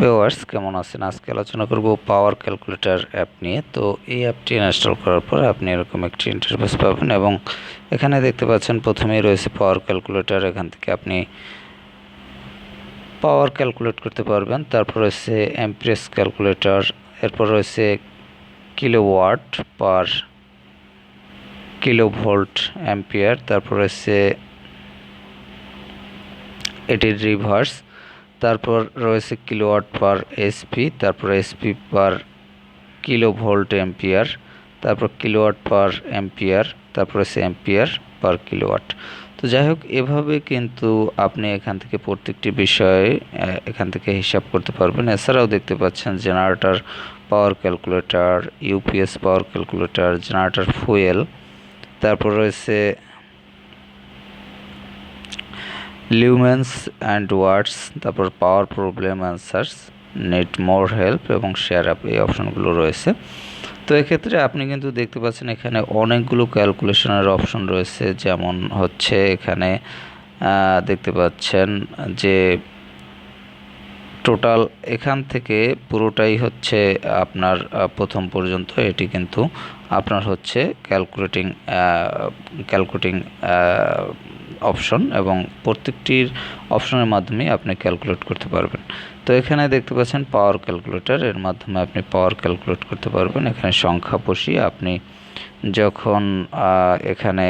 Viewers, কেমন আছেন? আজকে আলোচনা করব পাওয়ার ক্যালকুলেটর অ্যাপ নিয়ে। তো এই অ্যাপটি ইনস্টল করার পর আপনি এরকম একটি ইন্টারফেস পাবেন এবং এখানে দেখতে পাচ্ছেন প্রথমেই রয়েছে পাওয়ার ক্যালকুলেটর। এখান থেকে আপনি পাওয়ার ক্যালকুলেট করতে পারবেন। তারপর রয়েছে এমপ্রেস ক্যালকুলেটর, এরপর রয়েছে kilo kilowatt per kilo volt ampere, তারপর রয়েছে এটির রিভার্স তারপর রয়েছে কিলোওয়াট পার এসপি তারপর SP per kilo volt ampere তারপর কিলোওয়াট পার এম্পিয়ার তারপর হচ্ছে এম্পিয়ার পার কিলোওয়াট। তো যাই হোক, এভাবে কিন্তু আপনি এখান থেকে প্রত্যেকটি বিষয়ে এখান থেকে হিসাব করতে পারবেন। এছাড়াও দেখতে পাচ্ছেন generator power calculator UPS power calculator generator fuel তারপর রয়েছে লিউমেন্স অ্যান্ড ওয়ার্ডস তারপর power problem answers net more help এবং শেয়ার আপ এই অপশনগুলো রয়েছে। তো এক্ষেত্রে আপনি কিন্তু দেখতে পাচ্ছেন এখানে অনেকগুলো ক্যালকুলেশনের অপশন রয়েছে। যেমন হচ্ছে এখানে দেখতে পাচ্ছেন যে টোটাল এখান থেকে পুরোটাই হচ্ছে আপনার প্রথম পর্যন্ত এটি কিন্তু আপনার হচ্ছে ক্যালকুলেটিং ক্যালকুলেটিং অপশন এবং প্রত্যেকটির অপশনের মাধ্যমে আপনি ক্যালকুলেট করতে পারবেন। তো এখানে দেখতে পাচ্ছেন পাওয়ার ক্যালকুলেটর এর মাধ্যমে আপনি পাওয়ার ক্যালকুলেট করতে পারবেন। এখানে সংখ্যা বসিয়ে আপনি যখন এখানে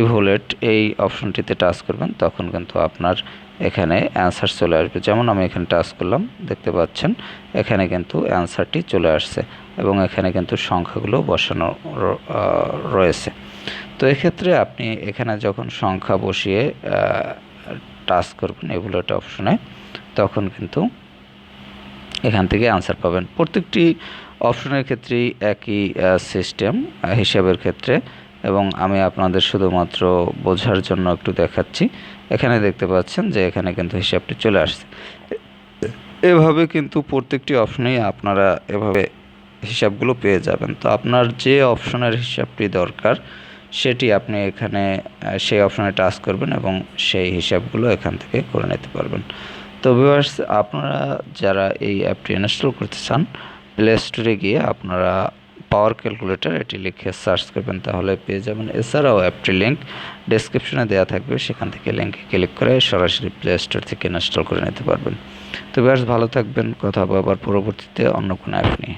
ইভোলেট এই অপশনটিতে টাচ করবেন, তখন কিন্তু আপনার এখানে অ্যান্সার চলে আসবে। যেমন আমি এখানে টাচ করলাম, দেখতে পাচ্ছেন এখানে কিন্তু অ্যান্সারটি চলে আসছে এবং এখানে কিন্তু সংখ্যাগুলো বসানো রয়েছে। তো এক্ষেত্রে আপনি এখানে যখন সংখ্যা বসিয়ে টাচ করবেন এগুলোটা অপশনে তখন কিন্তু এখান থেকে আনসার পাবেন। প্রত্যেকটি অপশনের ক্ষেত্রেই একই সিস্টেম হিসাবের ক্ষেত্রে। এবং আমি আপনাদের শুধুমাত্র বোঝার জন্য একটু দেখাচ্ছি। এখানে দেখতে পাচ্ছেন যে এখানে কিন্তু হিসাবটি চলে আসছে। এভাবে কিন্তু প্রত্যেকটি অপশনেই আপনারা এভাবে হিসাবগুলো পেয়ে যাবেন। তো আপনার যে অপশনের হিসাবটি দরকার সেটি আপনি এখানে সেই অপশনে টাচ করবেন এবং সেই হিসাবগুলো এখান থেকে করে নিতে পারবেন। তো ভিউয়ার্স, আপনারা যারা এই অ্যাপটি ইনস্টল করতে চান প্লে স্টোরে গিয়ে আপনারা পাওয়ার ক্যালকুলেটর এটি লিখে সার্চ করবেন, তাহলে পেয়ে যাবেন। এছাড়াও অ্যাপটির লিঙ্ক ডেসক্রিপশনে দেওয়া থাকবে, সেখান থেকে লিঙ্কে ক্লিক করে সরাসরি প্লে স্টোর থেকে ইনস্টল করে নিতে পারবেন। তো বেশ ভালো থাকবেন, কথা আবার পরবর্তীতে অন্য কোনো অ্যাপ নিয়ে।